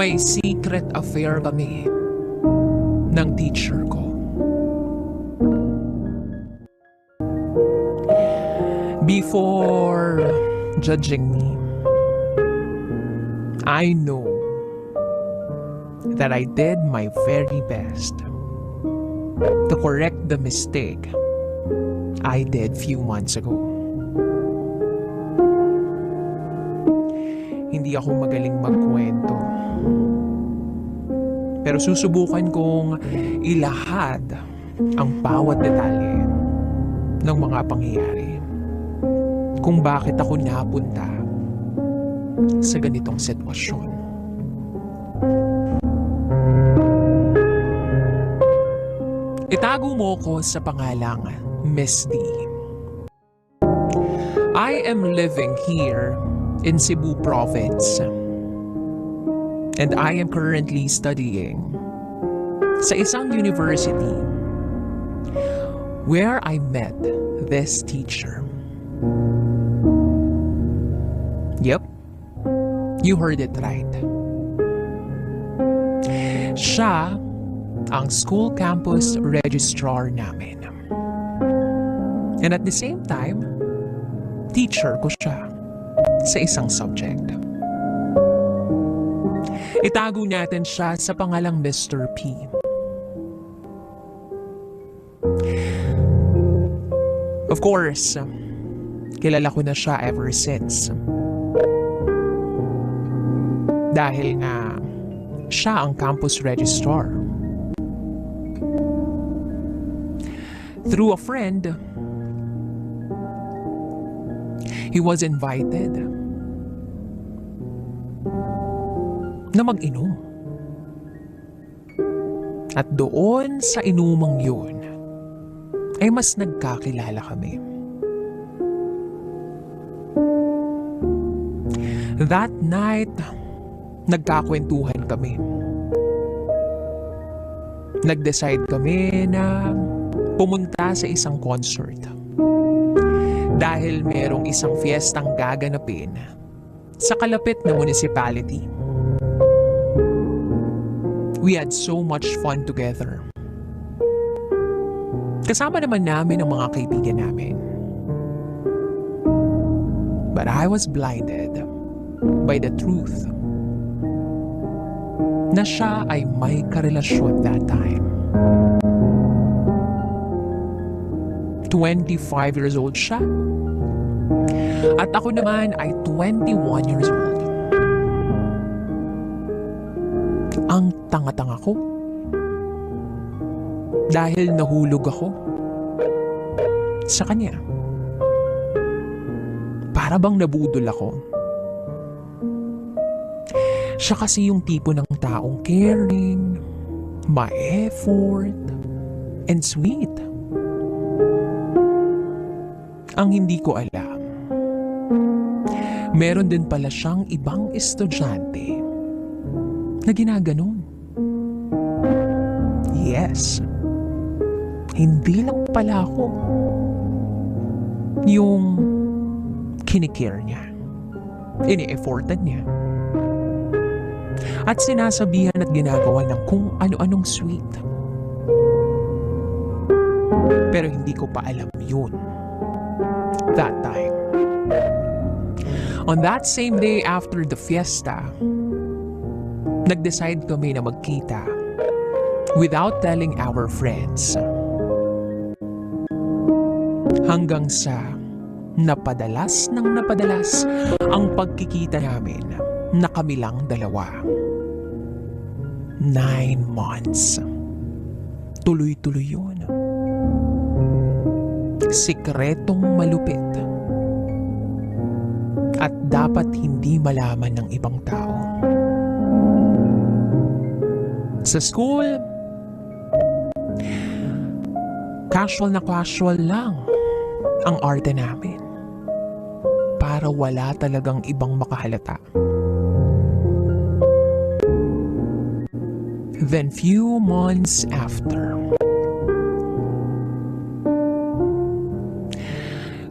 May secret affair kami ng teacher ko. Before judging me, I know that I did my very best to correct the mistake I did few months ago. Hindi ako magaling magkwento. Pero susubukan kong ilahad ang bawat detalye ng mga pangyayari. Kung bakit ako napunta sa ganitong sitwasyon. Itago mo ko sa pangalang Miss D. I am living here in Cebu Province. And I am currently studying sa isang university where I met this teacher. Yep, you heard it right. Siya ang school campus registrar namin. And at the same time, teacher ko siya sa isang subject. Itago natin siya sa pangalang Mr. P. Of course, kilala ko na siya ever since. Dahil nga, siya ang campus registrar. Through a friend, he was invited na mag-inom. At doon sa inumang yun, ay mas nagkakilala kami. That night, nagkakwentuhan kami. Nag-decide kami na pumunta sa isang concert. Dahil merong isang fiestang gaganapin sa kalapit na municipality. We had so much fun together. Kasama naman namin ang mga kaibigan namin. But I was blinded by the truth na siya ay may karelasyon that time. 25 years old siya. At ako naman ay 21 years old. Tanga-tanga ko. Dahil nahulog ako sa kanya. Para bang nabudol ako. Siya kasi yung tipo ng taong caring, ma-effort, and sweet. Ang hindi ko alam, meron din pala siyang ibang estudyante na ginaganon. Yes, hindi lang pala ako yung kinikare niya. Ini-effortan niya. At sinasabihan at ginagawa ng kung ano-anong sweet. Pero hindi ko pa alam yun. That time. On that same day after the fiesta, nag-decide kami na magkita without telling our friends. Hanggang sa napadalas ng napadalas ang pagkikita namin na kami lang dalawa. Nine months. Tuloy-tuloy yun. Sikretong malupit. At dapat hindi malaman ng ibang tao. Sa school, casual na casual lang ang arte namin. Para wala talagang ibang makahalata. Then few months after,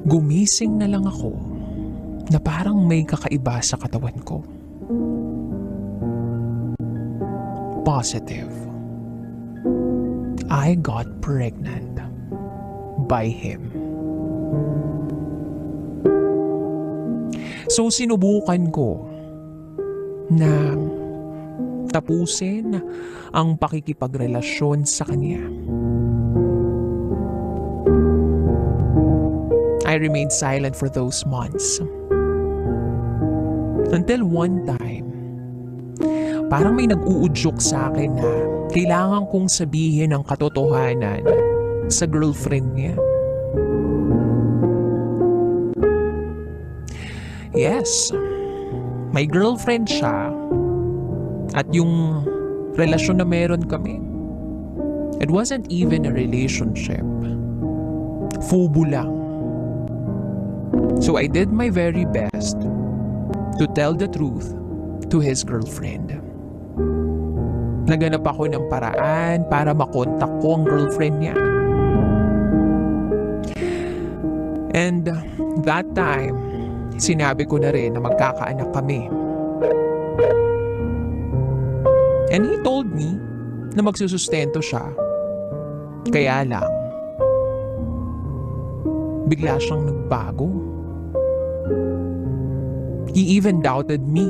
gumising na lang ako na parang may kakaiba sa katawan ko. positive. I got pregnant by him. So sinubukan ko na tapusin ang pakikipagrelasyon sa kanya. I remained silent for those months. Until one time, parang may nag-uudyok sa akin na kailangan kong sabihin ang katotohanan sa girlfriend niya. Yes, may girlfriend siya at yung relasyon na meron kami, it wasn't even a relationship. Fubo lang. So I did my very best to tell the truth to his girlfriend. Naganap ako ng paraan para makontak ko ang girlfriend niya. And that time, sinabi ko na rin na magkakaanak kami. And he told me na magsusustento siya. Kaya lang, bigla siyang nagbago. He even doubted me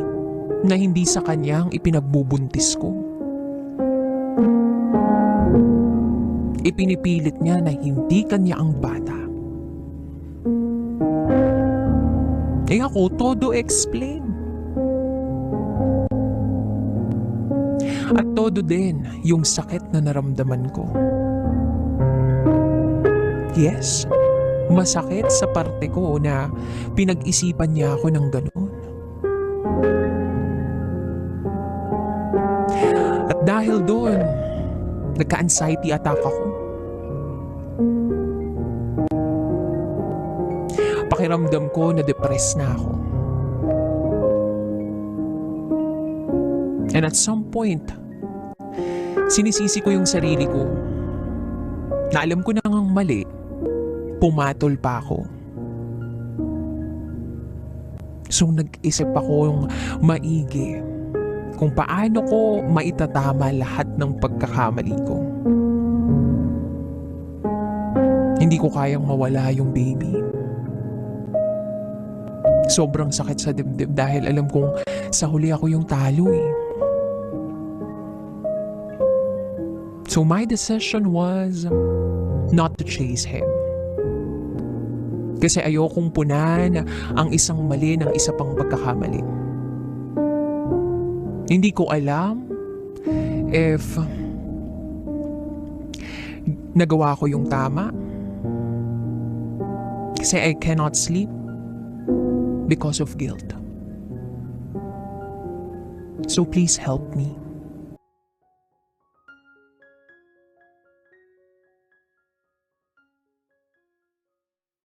na hindi sa kanya ang ipinagbubuntis ko. Ipinipilit niya na hindi kanya ang bata. Eh ako, todo explain. At todo din yung sakit na naramdaman ko. Yes, masakit sa parte ko na pinag-isipan niya ako ng ganun. At dahil doon, nagka-anxiety attack ako. Pakiramdam ko na depressed na ako. And at some point, sinisisi ko yung sarili ko na alam ko na ngang mali, pumatol pa ako. So nag-isip ako yung maigi kung paano ko maitatama lahat ng pagkakamali ko. Hindi ko kayang mawala yung baby. Sobrang sakit sa dibdib dahil alam kong sa huli ako yung talo eh. So my decision was not to chase him. Kasi ayokong punan ang isang mali ng isa pang pagkakamali. Hindi ko alam if nagawa ko yung tama. Kasi I cannot sleep because of guilt. So please help me.